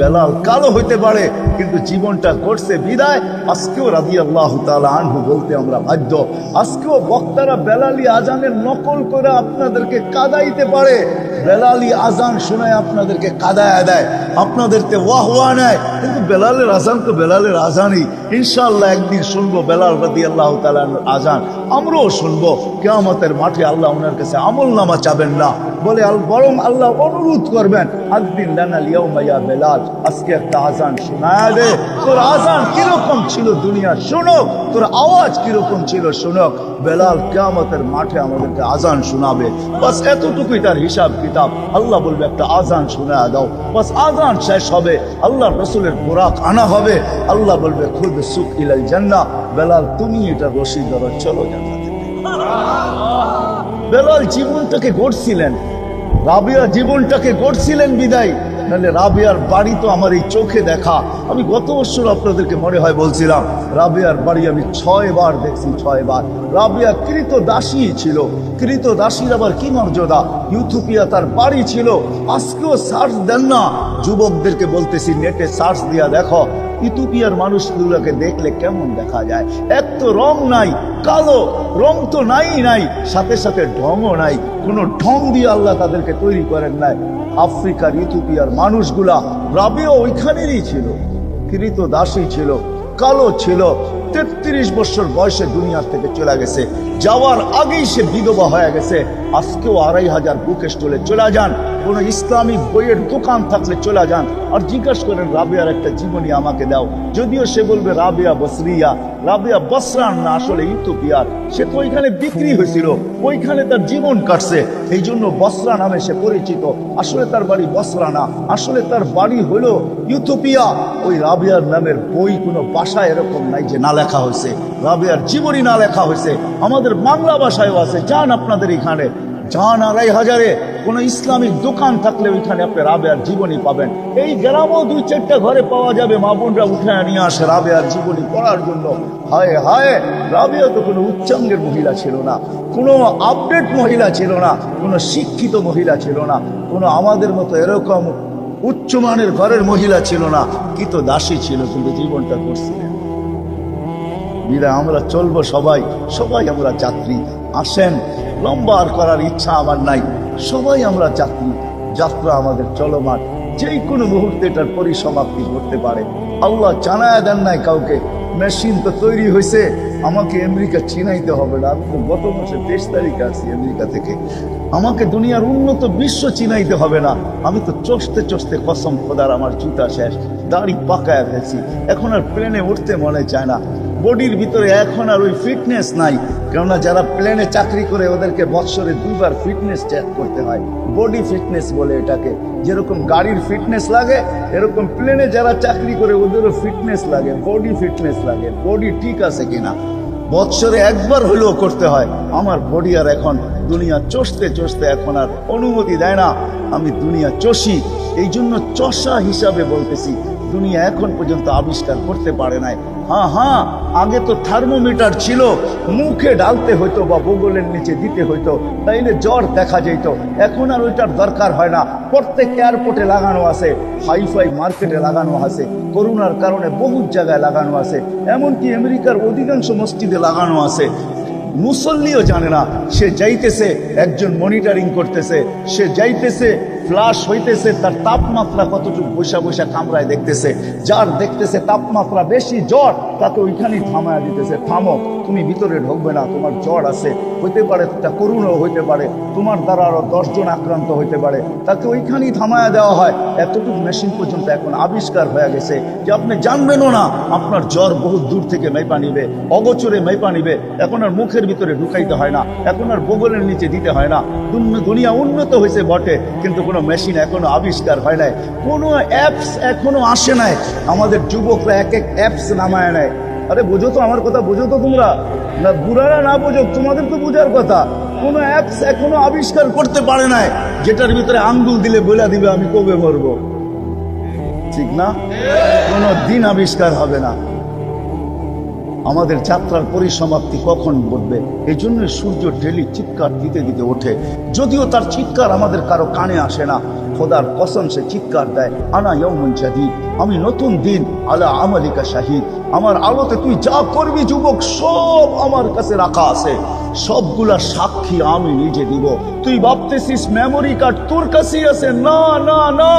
বেলাল কালো হইতে পারে, কিন্তু জীবনটা করছে বিদায়। আজকেও রাজি আল্লাহ আনহু বলতে আমরা বাধ্য। আজকেও বক্তারা বেলালি আজানের নকল করে আপনাদেরকে কাদাইতে পারে। বেলালি আজান শোনায় আপনাদেরকে কাদায় দেয় আপনাদেরকে ওয়াহ ওয়াহ নেয়। কিন্তু বেলালের আজান তো বেলালের আজানই। ইনশাআল্লাহ একদিন শুনব বেলাল রাদি আল্লাহ তালার আজান। আমরাও শুনব। কেয়ামতের মাঠে আল্লাহ ওনার কাছে আমল নামা চাবেন না। বলে বরং আল্লাহ অনুরোধ করবেন একদিন লানা লিয়াউমাইয়া বেলাল। আজকে একটা আজান শোনায় দে। তোর আজান কীরকম ছিল দুনিয়া শোনো। তোর আওয়াজ কীরকম ছিল শোনো। বেলাল কেয়ামতের মাঠে আমাদেরকে আজান শোনাবে। বাস এতটুকুই তার হিসাব কিতাব। আল্লাহ বলবে, একটা আজান শোনায় দাও। বাস আজান শেষ হবে। আল্লাহ রসুলের বোরাক আনা হবে। আল্লাহ বলবে, খুদ সুখ ইলাল জান্না বেলাল, তুমি এটা রশি ধরো, চলো জান্নাতে। বেলাল জীবনটাকে গড়ছিলেন। রাবিয়া জীবনটাকে গড়ছিলেন বিদায়। নাহলে রাবিয়ার বাড়ি তো আমার এই চোখে দেখা। আমি গত বছর আপনাদেরকে মনে হয় বলছিলাম, রাবিয়ার বাড়ি আমি ছয় বার দেখছি, ছয় বার। রাবিয়া কৃত দাসী ছিল, কৃত দাসীর আবার কি মর্যাদা? ইউথোপিয়া তার বাড়ি ছিল, আজকেও সার্চ দেন না। যুবকদেরকে বলতেছি, নেটে সার্চ দিয়া দেখো ইথিওপিয়ার মানুষগুলোকে দেখলে কেমন দেখা যায়? এক তো রং নাই, কালো, রং তো নাই নাই, সাথে সাথে ঢংও নাই, কোনো ঢং দিয়ে আল্লাহ তাদেরকে তৈরি করেন নাই। আফ্রিকার ইথিওপিয়ার মানুষগুলা রাবিও ওইখানেরই ছিল। কৃত দাসী ছিল, কালো ছিল, তেত্রিশ বছর বয়সে দুনিয়ার থেকে চলে গেছে। যাওয়ার আগেই সে বিধবা হয়ে গেছে। আজকেও আড়াই হাজার বুকে স্টলে চলে যান। কোনো ইসলামিক বইয়ের দোকান থাকলে চলে যান আর জিজ্ঞাসা করেন, রাবিয়ার একটা জীবনী আমাকে দাও। যদিও সে বলবে, রাবিয়া বসরিয়া, রাবিয়া বসরান না, আসলে ইউটোপিয়ার সে তো ওইখানে বিক্রি হয়েছিল, ওইখানে তার জীবন কাটছে। এই জন্য বসরা নামে সে পরিচিত। আসলে তার বাড়ি বসরা না, আসলে তার বাড়ি হলো ইউথোপিয়া ওই রাবিয়ার নামের বই কোনো ভাষায় এরকম নাই যে না লেখা হয়েছে। রাবিয়ার জীবনী না লেখা হয়েছে। আমাদের বাংলা ভাষায়ও আছে। যান আপনাদের এখানে। যান আড়াই হাজারে কোনো ইসলামিক দোকান থাকলে ওইখানে আপনি রাবেয়ার জীবনী পাবেন। এই গ্রামও দুই চারটা ঘরে পাওয়া যাবে, মা বোনরা উঠে নিয়ে আসে রাবেয়ার জীবনী পড়ার জন্য। হায় হায়, রাবেয়া তো কোনো উচ্চাঙ্গের মহিলা ছিল না, কোনো আপডেট মহিলা ছিল না, কোনো শিক্ষিত মহিলা ছিল না, কোনো আমাদের মতো এরকম উচ্চমানের ঘরের মহিলা ছিল না, কি তো দাসী ছিল কিন্তু জীবনটা করছিলেন বিদায়, আমরা চলবো সবাই সবাই আমরা যাত্রী। আসেন লম্বা আর করার ইচ্ছা আমার নাই। সবাই আমরা যাত্রী। যাত্রা আমাদের চলমান। যে কোনো মুহূর্তে এটার পরিসমাপ্তি করতে পারে। আল্লাহ জানায় দেন নাই কাউকে, মেশিন তো তৈরি হয়েছে আমাকে আমেরিকা চিনাইতে হবে না। আমি তো গত মাসে তেইশ তারিখে আসি আমেরিকা থেকে। আমাকে দুনিয়ার উন্নত বিশ্ব চিনাইতে হবে না। আমি তো চষতে চষতে কসম খোদার আমার জুতা শেষ, দাড়ি পাকায় ফেলছি। এখন আর প্লেনে উঠতে মনে চায় না। বডির ভিতরে এখন আর ওই ফিটনেস নাই। কেননা যারা প্লেনে চাকরি করে, ওদেরকে বৎসরে দুইবার ফিটনেস চেক করতে হয়। বডি ফিটনেস বলে এটাকে। যেরকম গাড়ির ফিটনেস লাগে, এরকম প্লেনে যারা চাকরি করে, ওদেরও ফিটনেস লাগে বডি ফিটনেস লাগে। বডি ঠিক আছে কিনা? বৎসরে একবার হলেও করতে হয়। আমার বডি আর এখন দুনিয়া চষতে চষতে এখন আর অনুমতি দেয় না। আমি দুনিয়া চষি। এই জন্য চষা হিসাবে বলতেছি। দুনিয়া এখন পর্যন্ত আবিষ্কার করতে পারে নাই। হ্যাঁ হ্যাঁ আগে তো থার্মোমিটার ছিল। মুখে ডালতে হইতো বা বগলের নিচে দিতে হইতো, তাইলে জ্বর দেখা যেত। এখন আর ওইটার দরকার হয় না। প্রত্যেক এয়ারপোর্টে লাগানো আছে হাই ফাই মার্কেটে লাগানো আছে, করোনার কারণে বহু জায়গায় লাগানো আছে। এমনকি আমেরিকার অধিকাংশ মসজিদে লাগানো আছে। মুসল্লিও জানে না, সে যাইতেছে, একজন মনিটরিং করতেছে, সে যাইতেছে ফ্লাশ হইতেছে, তার তাপমাত্রা কতটুকু বৈশা বৈশা কামড়ায় দেখতেছে। যার দেখতেছে তাপমাত্রা বেশি জ্বর, তাকে ওইখানেই থামায় দিতেছে। থামো, তুমি ভিতরে ঢুকবে না, তোমার জ্বর আছে। হইতে পারে তা করুণও হইতে পারে, তোমার দ্বারা আরও দশজন আক্রান্ত হইতে পারে, তাকে ওইখানেই থামায়া দেওয়া হয়। এতটুকু মেশিন পর্যন্ত এখন আবিষ্কার হয়ে গেছে যে আপনি জানবেনও না, আপনার জ্বর বহু দূর থেকে মেপা নিবে, অগোচরে মেপা নিবে, এখন আর মুখের ভিতরে ঢুকাইতে হয় না, এখন আর বগলের নিচে দিতে হয় না। দুন- দুনিয়া উন্নত হয়েছে বটে, কিন্তু কোনো মেশিন এখনও আবিষ্কার হয় নাই। কোনো অ্যাপস এখনও আসে নাই, আমাদের যুবকরা এক এক অ্যাপস নামায় নেয়। আরে বোঝো তো আমার কথা, বোঝো তো তোমরা। না, বুড়ারা না বোঝো তোমাদের তো বোঝার কথা। কোনো অ্যাপস এখনও আবিষ্কার করতে পারে নাই, যেটার ভিতরে আঙ্গুল দিলে বলে দিবে, আমি কবে মরবো? ঠিক না? কোনো দিন আবিষ্কার হবে না। আমাদের যাত্রার পরিসমাপ্তি কখন ঘটবে? এই জন্য সূর্য ডেলি চিৎকার দিতে দিতে ওঠে। যদিও তার চিৎকার আমাদের কারও কানে আসে না খোদার কসম সে চিৎকার দেয়, আনা ইয়ৌমন জাদিদ, আমি নতুন দিন আলা আমালিকা শাহিদ। আমার আলোতে তুই যা করবি যুবক, সব আমার কাছে রাখা আছে। সবগুলা সাক্ষী আমি নিজে দিব। তুই ভাবতেছিস মেমোরি কার্ড তোর কাছেই আছে? না না না।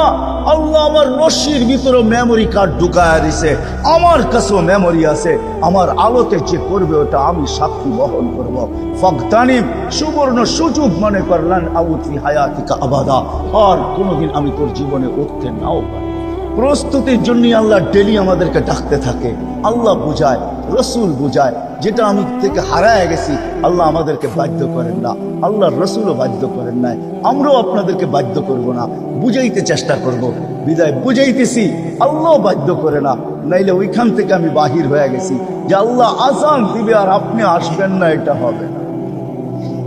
আল্লাহ আমার রশির ভিতরে মেমোরি কার্ড ঢুকায় দিছে। আমার কাছেও মেমোরি আছে। আমার আলোতে যে করবে ওটা আমি সাক্ষী বহন করব। ফকতানিম সুবর্ণ সুযোগ মনে করলেন আউতি হায়াতিকা আবাদা। আর কোনোদিন আমি তোর জীবনে উঠতে নাও পারি। প্রস্তুতির জন্য আল্লাহ ডেলি আমাদেরকে ডাকতে থাকে। আল্লাহ বুঝায়, রসুল বুঝায়, যেটা আমি থেকে হারায় গেছি, আল্লাহ আমাদেরকে বাধ্য করেন না। আল্লাহ রসুলও বাধ্য করেন নাই। আমরাও আপনাদেরকে বাধ্য করব না। বুঝাইতে চেষ্টা করব। বিদায় বুঝাইতেছি আল্লাহ বাধ্য করে না। নাইলে ওইখান থেকে আমি বাহির হয়ে গেছি যে আল্লাহ আসান দিবে আর আপনি আসবেন না, এটা হবে না।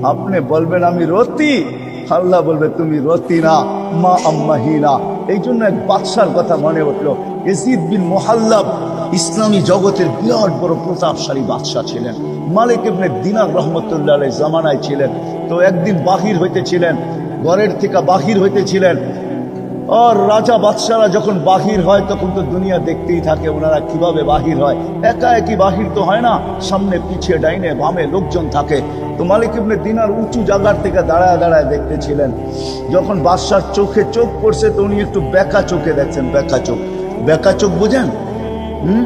আপনি বলবেন, আমি রতি। আল্লাহ বলবে, তুমি রতিনা, মা আম্মাহিনা। এই জন্য এক বাদশার কথা মনে উঠল। এসিদ বিন মোহাল্লাব ইসলামী জগতের বিরাট বড় প্রতাপশালী বাদশাহ ছিলেন। মালিক ইবনে দিনার রহমতুল্লাহ জামানায় ছিলেন। তো একদিন বাহির হইতেছিলেন, ঘরের থেকে বাহির হইতেছিলেন। আর রাজা বাদশারা যখন বাহির হয়, তখন তো দুনিয়া দেখতেই থাকে ওনারা কীভাবে বাহির হয়। একা একই বাহির তো হয় না, সামনে পিছিয়ে ডাইনে বামে লোকজন থাকে। তো মালিক ইবনে দিনার উঁচু জায়গার থেকে দাঁড়ায় দাঁড়ায় দেখতেছিলেন। যখন বাদশার চোখে চোখ পড়ছে, তো উনি একটু বেকা চোখে দেখছেন, বেকা চোখ। বেকা চোখ বুঝেন? হুম?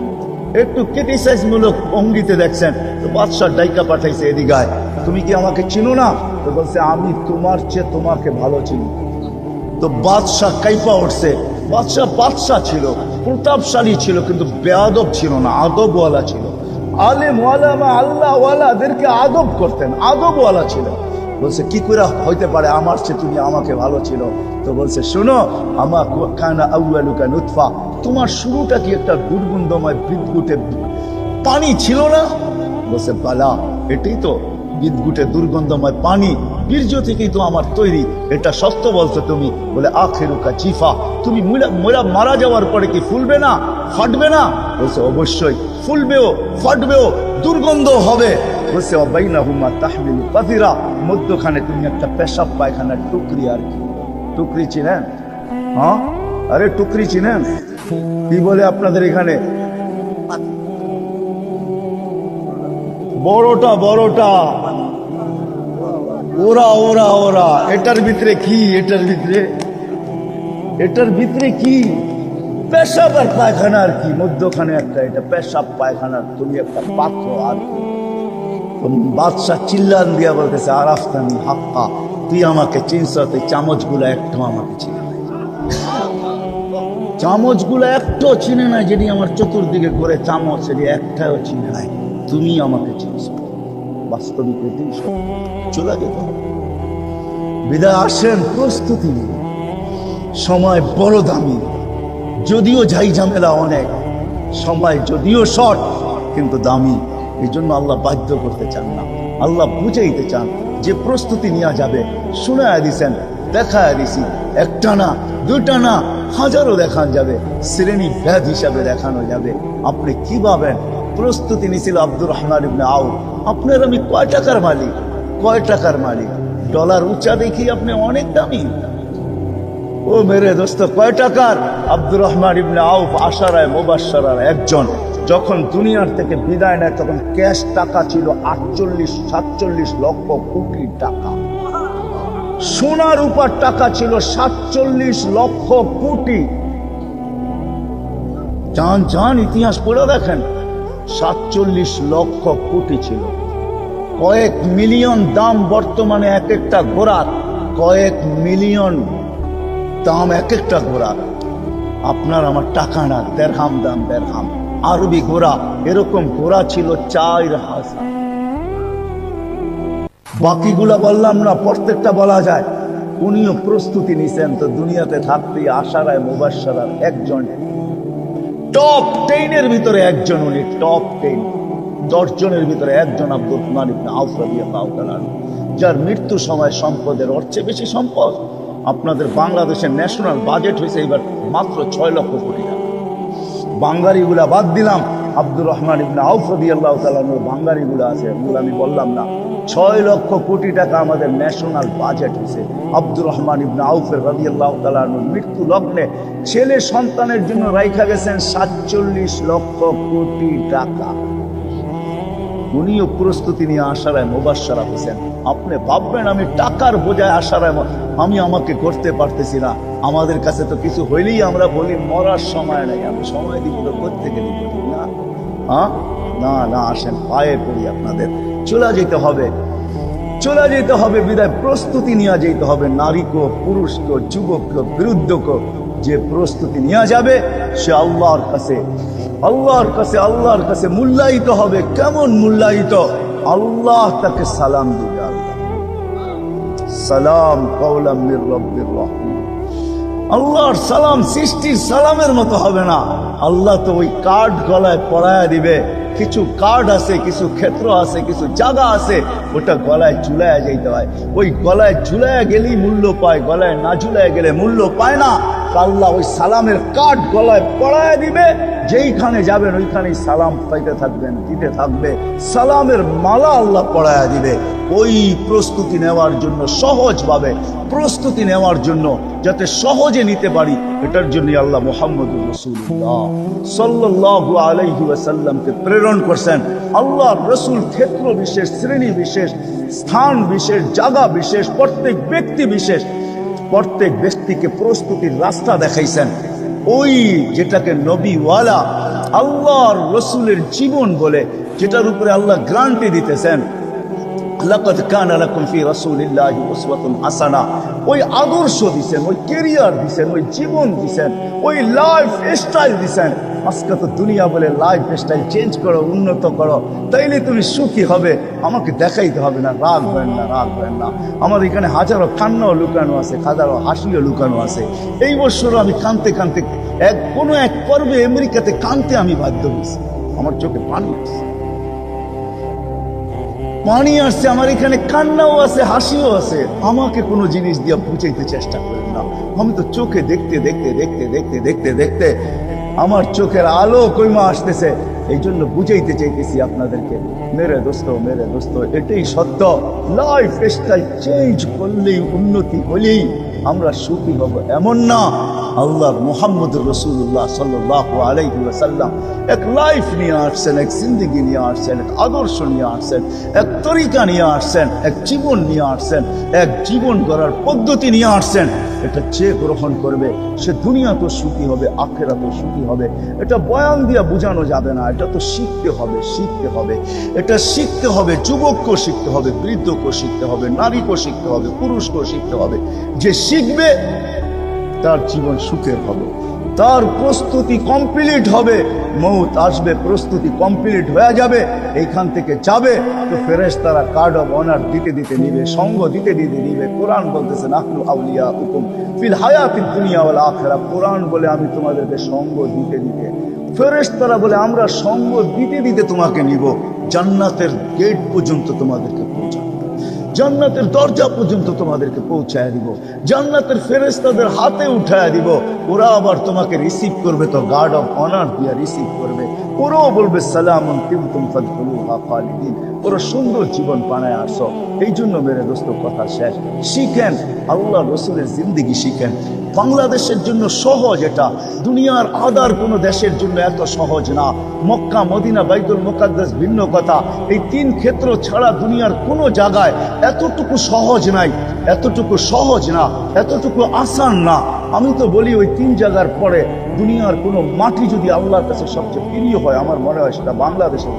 একটু ক্রিটিসাইজ মূলক অঙ্গিতে দেখছেন। তো বাদশাহ ডাইকা পাঠাইছে এদিকায় তুমি কি আমাকে চিনো না? তো বলছে, আমি তোমার চেয়ে তোমাকে ভালো চিনি। তো বাদশাহ কাইপা উঠছে। বাদশাহ বাদশাহ ছিল, প্রতাপশালী ছিল, কিন্তু বেয়াদব ছিল না, আদবওয়ালা ছিল। আলেম ওয়ালামা আল্লাহ আদব করতেন, আদবওয়ালা ছিল। বলছে, কি করে হইতে পারে? আমার চেয়ে তুমি আমাকে ভালো ছিল। তো বলছে, শোনো আমার কানা তোমার শুরুটা কি একটা দুর্গন্ধময় বিদ্যুটে পানি ছিল না? বলছে, বালা, এটাই তো বিদ্যুটে দুর্গন্ধময় পানি বীর্য থেকেই তো আমার তৈরি। এটা সত্য বলছো তুমি, বলে আখেরুকা চিফা। তুমি মোরা মারা যাওয়ার পরে কি ফুলবে না? ফাটবে না? বলছে, অবশ্যই। ফুলবেও, ফাটবেও, দুর্গন্ধ হবে। বলছে অবাইনা হুমা তাহমিল কাদিরা মধ্যখানে তুমি একটা পেশাব পায়খানার টুকরি আর কি। টুকরি চিনেন? হ্যাঁ? আরে, টুকরি চিনেন? কি বলে আপনাদের এখানে? বড়টা বড়টা। ওরা ওরা ওরা। এটার ভিতরে কি? এটার ভিতরে? এটার ভিতরে কি? পেশাব আর পায়খানা কি। মধ্যখানে একটা, এটা পেশাব পায়খানার তুমি একটা পাত্র আর। বাদশাহ চিল্লান দিয়া বলতেছে আর আফতানি হাক্কা। তুই আমাকে চিনছ তুই চামচগুলো একটু আমাকে চিনে নাই। চামচগুলো একটাও চিনে নাই, যেটি আমার চতুর্দিকে করে চামচ এটি একটাও চিনে নাই। তুমি আমাকে চিনছ বাস্তবিক চলে যেত। বিদায় আসেন প্রস্তুতি। সময় বড় দামি। যদিও ঝাই ঝামেলা অনেক। সময় যদিও শর্ট, কিন্তু দামি। এই জন্য আল্লাহ বাধ্য করতে চান না। আল্লাহ বুঝাইতে চান যে প্রস্তুতি নেওয়া যাবে। শোনায় দিছেন দেখা দিছি। একটা না দুটা না হাজারও দেখানো যাবে। শ্রেণি ভেদ হিসাবে দেখানো যাবে। আপনি কি ভাবেন? প্রস্তুতি নিছিল আব্দুর রহমান ইবনে আউ আপনার আমি কয় টাকার মালিক? কয় টাকার মালিক? ডলার উঁচা দেখি আপনি অনেক দামি। ও মেরে দোস্ত, কয় টাকার? আব্দুর রহমান ইবনে আউফ আশারায় মোবাসারার একজন। যখন দুনিয়ার থেকে বিদায় নেয়, তখন ক্যাশ টাকা ছিল আটচল্লিশ, সাতচল্লিশ লক্ষ কোটি টাকা। সোনার উপর টাকা ছিল সাতচল্লিশ লক্ষ কোটি। যান যান ইতিহাস পড়ে দেখেন। সাতচল্লিশ লক্ষ কোটি ছিল। কয়েক মিলিয়ন দাম বর্তমানে এক একটা ঘোড়ার কয়েক মিলিয়ন দাম এক একটা ঘোড়া আপনার আমার টাকা না, দেড়হাম দাম, দেড়হাম। আরবি ঘোড়া এরকম ঘোড়া ছিল চার হাজার। বাকিগুলা বললাম না, প্রত্যেকটা বলা যায়। উনিও প্রস্তুতি নিছেন তো দুনিয়াতে থাকতে আশারায় মুবাসারার একজন। টপ টেনের ভিতরে একজন উনি, টপ টেন। দশ জনের ভিতরে একজন আব্দুল কুমার ইবনে আউফ রাদিয়াল্লাহু তাআলা যার মৃত্যু সময় সম্পদের অর্থে বেশি সম্পদ। আপনাদের বাংলাদেশের ন্যাশনাল বাজেট হয়েছে এবার মাত্র ছয় লক্ষ কোটি টাকা। বাঙালিগুলা বাদ দিলাম আব্দুর রহমান ইবনে আউফ রদি আল্লাহ তালানোর বাঙ্গারিগুলো আছে, এগুলো আমি বললাম না। ছয় লক্ষ কোটি টাকা আমাদের ন্যাশনাল বাজেট হয়েছে। আব্দুর রহমান ইবনে আউফের রদি আল্লাহ তালানোর মৃত্যু লগ্নে ছেলে সন্তানের জন্য রাইখা গেছেন সাতচল্লিশ লক্ষ কোটি টাকা। উনিও প্রস্তুতি নিয়ে আশারায় মোবাসারা হোসেন। আপনি ভাববেন আমি টাকার বোঝায় আশারায় ম- আমি আমাকে করতে পারতেছি না। আমাদের কাছে তো কিছু হইলেই আমরা বলি, মরার সময় নাই। আমি সময় দিব তো কোথেকে দিব? না। হ্যাঁ না না, আসেন, পায়ে পড়ি আপনাদের। চলে যেতে হবে। চলে যেতে হবে, বিদায়। প্রস্তুতি নিয়ে যেতে হবে। নারীকে পুরুষকে যুবককে বিরুদ্ধকে যে প্রস্তুতি নিয়ে যাবে, সে আল্লাহর কাছে আল্লাহর কাছে আল্লাহর কাছে মূল্যায়িত হবে। কেমন মূল্যায়িত? আল্লাহ তাকে সালাম দিবে। সালাম কৌলাম রব্বির রহিম আল্লাহর সালাম সৃষ্টির সালামের মতো হবে না। আল্লাহ তো ওই কার্ড গলায় পড়ায় দিবে। কিছু কার্ড আছে, কিছু ক্ষেত্র আছে, কিছু জায়গা আছে, ওটা গলায় ঝুলায় যাইতে হয়। ওই গলায় ঝুলায় গেলেই মূল্য পায়, গলায় না ঝুলায় গেলে মূল্য পায় না। আল্লাহ ওই সালামের কার্ড গলায় পড়ায় দিবে যেইখানে যাবেন, ওইখানেই সালাম পাইতে থাকবেন, দিতে থাকবে। সালামের মালা আল্লাহ পড়ায় দিবে। ওই প্রস্তুতি নেওয়ার জন্য, সহজভাবে প্রস্তুতি নেওয়ার জন্য, যাতে সহজে নিতে পারি, এটার জন্য আল্লাহ মোহাম্মদ রসুল্লাহ সাল্লাহু আলাইহি ওয়াসাল্লামকে প্রেরণ করছেন। আল্লাহ রসুল ক্ষেত্র বিশেষ, শ্রেণি বিশেষ, স্থান বিশেষ, জায়গা বিশেষ, প্রত্যেক ব্যক্তি বিশেষ, প্রত্যেক ব্যক্তিকে প্রস্তুতির রাস্তা দেখাইছেন। ওই যেটাকে নবীওয়ালা আল্লাহর রসুলের জীবন বলে যেটার উপরে আল্লাহ গ্রান্টি দিতেছেন। লাকাদ কানা লাকুম ফি রাসূলিল্লাহি উসওয়াতুন হাসানা। ওই আদর্শ দিছেন, ওই ক্যারিয়ার দিছেন, ওই জীবন দিছেন, ওই লাইফ স্টাইল দিছেন। আজকে তো দুনিয়া বলে লাইফ স্টাইল চেঞ্জ করো, উন্নত করো। তাইলে তুমি সুখী হবে, আমাকে দেখাইতে হবে না, রাগ হয় না, রাগ হয় না। আমার এখানে হাজারো কান্নাও লুকানো আছে হাজারো হাসিও লুকানো আছে। এই বছরও আমি কানতে কানতে এক কোনো এক পর্বে আমেরিকাতে কানতে আমি বাধ্য হয়েছি। আমার চোখে পানি আসছে। পানি আসছে, আমার এখানে কান্নাও আছে হাসিও আছে আমাকে কোনো জিনিস দিয়ে বুঝাইতে চেষ্টা করেন না। আমি তো চোখে দেখতে দেখতে দেখতে দেখতে দেখতে দেখতে আমার চোখের আলো কইমা আসতেছে। এই জন্য বুঝাইতে চাইতেছি আপনাদেরকে। মেরে দোস্ত মেরে দোস্ত, এটাই সত্য। লাইফ স্টাইল চেঞ্জ করলেই উন্নতি হলেই আমরা সুখী হব এমন না। আল্লাহ মোহাম্মদ রসুল্লাহ সাল্লাহ আলাইসাল্লাম এক লাইফ নিয়ে আসছেন, এক জিন্দগি নিয়ে আসছেন, এক আদর্শ নিয়ে আসছেন, এক তরিকা নিয়ে আসছেন, এক জীবন নিয়ে আসছেন, এক জীবন গড়ার পদ্ধতি নিয়ে আসছেন। এটা যে গ্রহণ করবে, সে দুনিয়া তো সুখী হবে আখেরা তো সুখী হবে। এটা বয়ান দিয়া বোঝানো যাবে না। এটা তো শিখতে হবে শিখতে হবে। এটা শিখতে হবে, যুবককেও শিখতে হবে, বৃদ্ধকেও শিখতে হবে, নারীকেও শিখতে হবে, পুরুষকেও শিখতে হবে। যে শিখবে, তার জীবন সুখের হবে। তার প্রস্তুতি কমপ্লিট হবে। মৌত আসবে, প্রস্তুতি কমপ্লিট হয়ে যাবে, এইখান থেকে যাবে, তো ফেরেস তারা কার্ড অফ অনার দিতে দিতে নিবে, সঙ্গ দিতে দিতে নিবে। কোরআন বলতেছে, নাহনু আউলিয়া হুকুম ফিল হায়াতি দুনিয়া ওয়াল আখেরা কোরআন বলে, আমি তোমাদেরকে সঙ্গ দিতে দিতে। ফেরেস তারা বলে, আমরা সঙ্গ দিতে দিতে তোমাকে নিব। জান্নাতের গেট পর্যন্ত তোমাদেরকে পৌঁছাবো। জান্নাতের দরজা পর্যন্ত তোমাদেরকে পৌঁছায় দিব। জান্নাতের ফেরেস্তাদের হাতে উঠায় দিব। ওরা আবার তোমাকে রিসিভ করবে, তো গার্ড অফ অনার দিয়ে রিসিভ করবে। ওরাও বলবে, সালামন তিমতুম খালিদিন। ওরা সুন্দর জীবন পানায় আসো। এই জন্য মেরে দোস্ত, কথা শেষ। শিখেন, আল্লাহ রসুলের জিন্দিগি শিখেন। বাংলাদেশের জন্য সহজ এটা। দুনিয়ার আদার কোনো দেশের জন্য এত সহজ না। মক্কা, মদিনা, বাইতুল মোকাদ্দাস ভিন্ন কথা। এই তিন ক্ষেত্র ছাড়া দুনিয়ার কোনো জায়গায় এতটুকু সহজ নাই, এতটুকু সহজ না, এতটুকু আসান না। আমি তো বলি ওই তিন জায়গার পরে দুনিয়ার কোনো মাটি যদি আল্লাহর কাছে সবচেয়ে প্রিয় হয়, আমার মনে হয় সেটা বাংলাদেশের।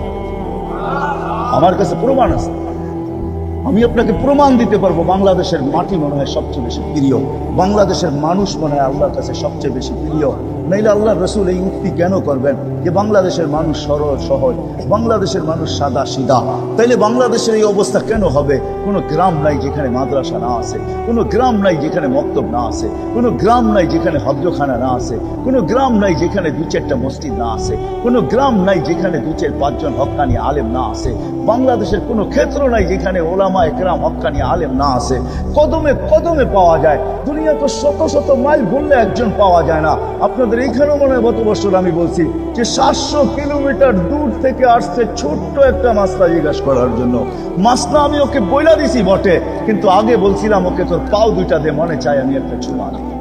আমার কাছে প্রমাণ আছে। আমি আপনাকে প্রমাণ দিতে পারব বাংলাদেশের মাটি মনে হয় সবচেয়ে বেশি প্রিয়। বাংলাদেশের মানুষ মনে হয় আল্লাহর কাছে সবচেয়ে বেশি প্রিয়। নাইলে আল্লাহ রসুল এই উক্তি কেন করবেন? যে বাংলাদেশের মানুষ সরল, সহজ। বাংলাদেশের মানুষ সাদা, সিধা। তাইলে বাংলাদেশের এই অবস্থা কেন হবে? কোনো গ্রাম নাই যেখানে মাদ্রাসা না আছে। কোনো গ্রাম নাই যেখানে মক্তব না আছে। কোনো গ্রাম নাই যেখানে হজখানা না আছে। কোনো গ্রাম নাই যেখানে দু চারটা মসজিদ না আছে। কোনো গ্রাম নাই যেখানে দু চার পাঁচজন হকানি আলেম না আছে। বাংলাদেশের কোনো ক্ষেত্র নাই যেখানে ওলামা একরাম হক্কানি আলেম না আছে। কদমে কদমে পাওয়া যায়। দুনিয়া তো শত শত মাইল ঘুরলে একজন পাওয়া যায় না। আপনাদের এইখানেও মনে হয় গত বছর আমি বলছি যে সাতশো কিলোমিটার দূর থেকে আসছে ছোট্ট একটা মাছটা জিজ্ঞাসা করার জন্য। মাছটা আমি ওকে বইলা দিছি বটে, কিন্তু আগে বলছিলাম ওকে তোর পাও দুইটা দে, মনে চাই আমি একটা চুমা দিই।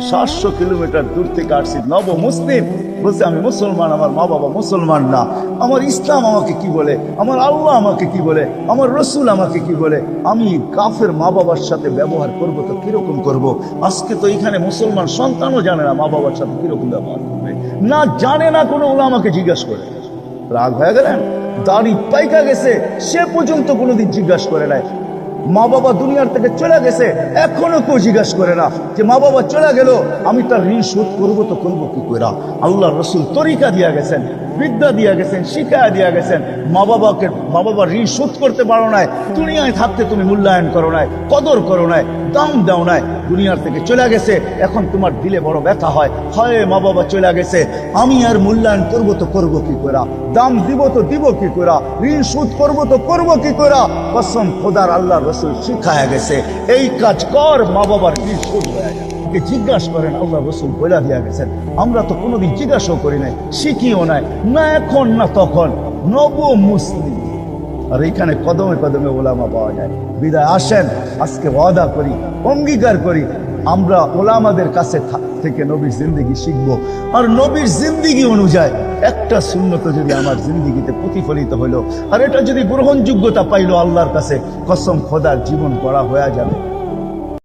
সাতশো কিলোমিটার দূর থেকে আসছি। নব মুসলিম বলছে, আমি মুসলমান, আমার মা বাবা মুসলমান না। আমার ইসলাম আমাকে কি বলে? আমার আল্লাহ আমাকে কি বলে? আমার রসুল আমাকে কি বলে? আমি কাফের মা বাবার সাথে ব্যবহার করব তো কীরকম করব? আজকে তো এখানে মুসলমান সন্তানও জানে না মা বাবার সাথে কীরকম ব্যবহার করবে। না জানে না কোনো ওলা আমাকে জিজ্ঞাসা করে। রাগ হয়ে গেলেন? দাড়ি পাইকা গেছে, সে পর্যন্ত কোনোদিন জিজ্ঞাসা করে নাই। মা বাবা দুনিয়ার থেকে চলে গেছে, এখনও কেউ জিজ্ঞাসা করে না যে মা বাবা চলে গেল, আমি তার ঋণ শোধ করব তো করব কি করে আল্লাহ রসুল তরিকা দিয়া গেছেন। বিদ্যা দিয়া গেছেন, শিক্ষা দিয়া গেছেন। মা বাবাকে, মা বাবার ঋণ শোধ করতে পারো নাই, দুনিয়ায় থাকতে তুমি মূল্যায়ন করো নাই, কদর করো নাই, দাম দাও নাই, দুনিয়ার থেকে চলে গেছে, এখন তোমার দিলে বড় ব্যথা হয়। হয়, মা বাবা চলে গেছে, আমি আর মূল্যায়ন করব তো করব কি করা? দাম দিব তো দিব কি করা? ঋণ শোধ করব তো করব কি করা? কসম খোদার আল্লাহ রসুল শিখায় গেছে, এই কাজ কর, মা বাবার ঋণ শোধ হয়ে যাবে। কে জিজ্ঞাসা করেন, আল্লাহ রসুল বইলা দিয়া গেছেন, আমরা তো কোনোদিন জিজ্ঞাসাও করি নাই, শিখিও নাই, না এখন, না তখন। নব মুসলিম। আর এইখানে কদমে কদমে ওলামা পাওয়া যায়। বিদায়, আসেন, আজকে ওয়াদা করি, অঙ্গীকার করি, আমরা ওলামাদের কাছে থেকে নবীর জিন্দিগি শিখব। আর নবীর জিন্দিগি অনুযায়ী একটা শূন্যত যদি আমার জিন্দিগিতে প্রতিফলিত হলো আর এটা যদি গ্রহণযোগ্যতা পাইলো আল্লাহর কাছে, কসম খোদার জীবন করা হয়ে যাবে।